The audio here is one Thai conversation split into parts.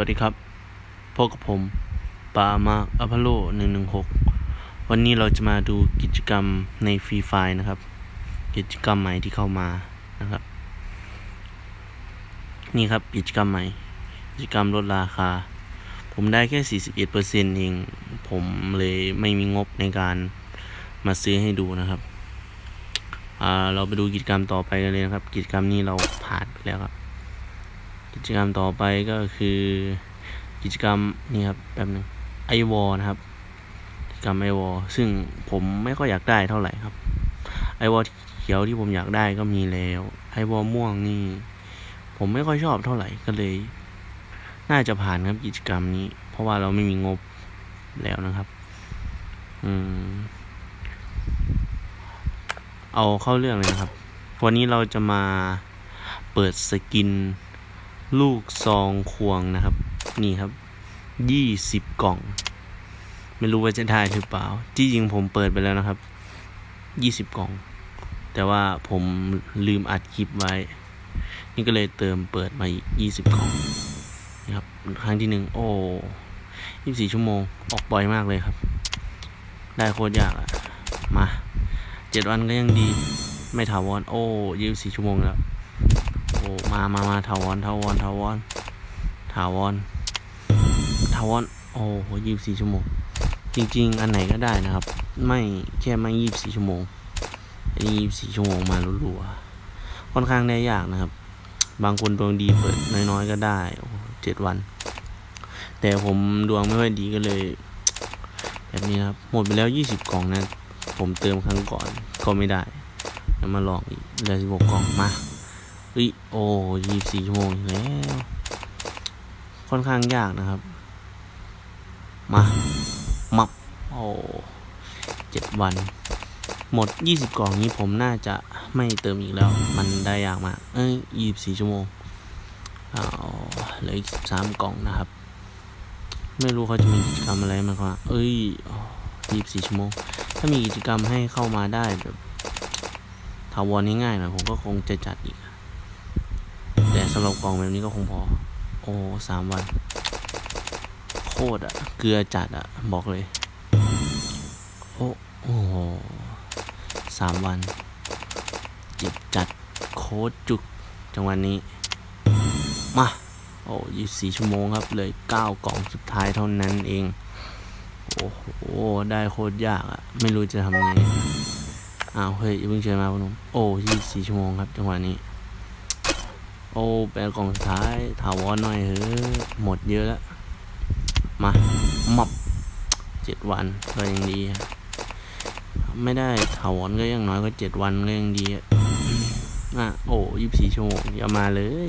วัสดีครับพบกับผมปามาอพโล116วันนี้เราจะมาดูกิจกรรมในฟรีไฟนะครับ กิจกรรมใหม่ที่เข้ามานะครับ นี่ครับกิจกรรมใหม่ กิจกรรมลดราคา ผมได้แค่ 41%เองผมเลยไม่มีงบในการมาซื้อให้ดูนะครับเราไปดูกิจกรรมต่อไปกันเลยนะครับ กิจกรรมนี้เราผ่านไปแล้วครับ กิจกรรมต่อไปก็คือกิจกรรมนี่ครับแป๊บหนึงไอวอนะครับกิจกรรมไอวอซึ่งผมไม่ค่อยอยากได้เท่าไหร่ครับไอวอเขียวที่ผมอยากได้ก็มีแล้วไอวอม่วงนี่ ผมไม่ค่อยชอบเท่าไหร่ก็เลย น่าจะผ่านครับกิจกรรมนี้ เพราะว่าเราไม่มีงบแล้วนะครับ อืม เอาเข้าเรื่องเลยนะครับ วันนี้เราจะมาเปิดสกิน ลูกซองควงนะครับ นี่ครับยี่สิบกล่อง ไม่รู้ว่าจะได้หรือเปล่า ที่จริงผมเปิดไปแล้วนะครับยี่สิบกล่อง แต่ว่าผมลืมอัดคลิปไว้ นี่ก็เลยเติมเปิดมาอีกยี่สิบกล่องนี่ครับครั้งที่หนึ่งโอ้ยี่สี่ชั่วโมงออกบ่อยมากเลยครับ ได้โคตรยากอะมาเจ็ดวันก็ยังดี ไม่ถาวรโอ้ยี่สี่ชั่วโมงแล้ว อ้มามามาถาวรถาวรถาวรถาวรถาวรโอ้โหยี่สิบสี่ชั่วโมง จริง ๆ อันไหนก็ได้นะครับ ไม่แค่ไม่ยี่สิบสี่ชั่วโมงอันนี้ยี่สิบสี่ชั่วโมงมารัวๆค่อนข้างได้ยากนะครับ บางคนดวงดีเปิดน้อยๆก็ได้เจ็ดวัน แต่ผมดวงไม่ค่อยดีก็เลย แบบนี้นะครับ หมดไปแล้วยี่สิบกล่องนะ ผมเติมครั้งก่อนก็ไม่ได้แล้วมาลองอีกเหลือสิบหกกล่องมา ฮ้ยโอ้ยี่สี่ชั่วโมงอีกแล้วค่อนข้างยากนะครับ มามับโอ้เจ็ดวัน หมดยี่สิบกล่องนี้ผมน่าจะไม่เติมอีกแล้ว มันได้ยากมากเอ้ยยี่สี่ชั่วโมงเอาเหลืออีกสิบสามกล่องนะครับ ไม่รู้เขาจะมีกิจกรรมอะไรมากกว่าเอ้ยยี่สี่ชั่วโมง ถ้ามีกิจกรรมให้เข้ามาได้แบบถาวรง่ายๆหน่อยผมก็คงจะจัดอีกำหรับกล่องแบบนี้ก็คงพอ โอ้สามวัน โคตรอะเกลือจัดอะบอกเลย โอ้โอ้โหสามวัน เจ็บจัด โคตรจุก จังวันนี้ มา โอ้ยี่สี่ชั่วโมงครับ เลยเก้ากล่องสุดท้ายเท่านั้นเอง โอ้โห ได้โคตรยากอะไม่รู้จะทำไงอ้าวเฮ้ยย่าเพิ่งเชิญมาพนุ่มโอ้ยี่สี่ชั่วโมงครับ จังหวะนี้ อ้แปลกล่องสุดท้ายถาวรหน่อยเฮ้ยหมดเยอะแล้ว มามับเจ็ดวันก็ยังดี ไม่ได้ถาวรก็ยังน้อยก็เจ็ดวันก็ยังดีอะอะโอ้ยี่สี่ชั่วโมงอย่ามาเลย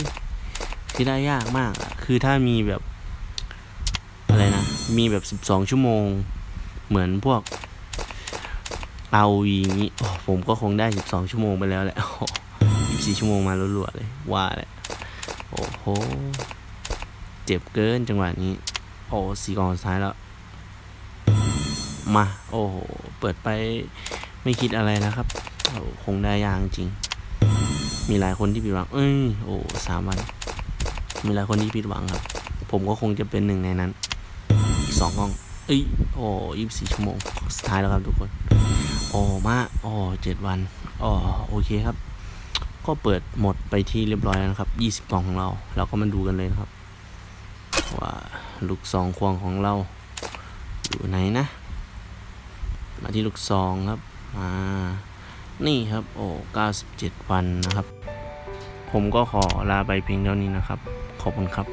ที่ได้ยากมากอะคือถ้ามีแบบ อะไรนะ มีแบบสิบสองชั่วโมง เหมือนพวกเอาวีนี้โอ้ผมก็คงได้สิบสองชั่วโมงไปแล้วแหละยี่สิบสี่ชั่วโมงมารัวๆเลย ว่าแหละ เจ็บเกินจังหวะนี้ โอ้สี่กองสุดท้ายแล้ว มา โอ้โห เปิดไปไม่คิดอะไรนะครับโอ้คงได้ยากจริง มีหลายคนที่ผิดหวัง เอ้ย โอ้สามวัน มีหลายคนที่ผิดหวังครับ ผมก็คงจะเป็นหนึ่งในนั้นอีกสองกล่อง เอ้ย โอ้ยี่สิบสี่ชั่วโมง สุดท้ายแล้วครับทุกคน โอ้มา โอ้เจ็ดวัน อ๋อ โอเคครับ ก็เปิดหมดไปที่เรียบร้อยแล้วนะครับยี่สิบกล่องของเรา เราก็มาดูกันเลยนะครับ ว่าลูกซองควงของเรา อยู่ไหนนะ มาที่ลูกซองครับมานี่ครับ โอ้เก้าสิบเจ็ดวันนะครับ ผมก็ขอลาไปเพียงเท่านี้นะครับ ขอบคุณครับ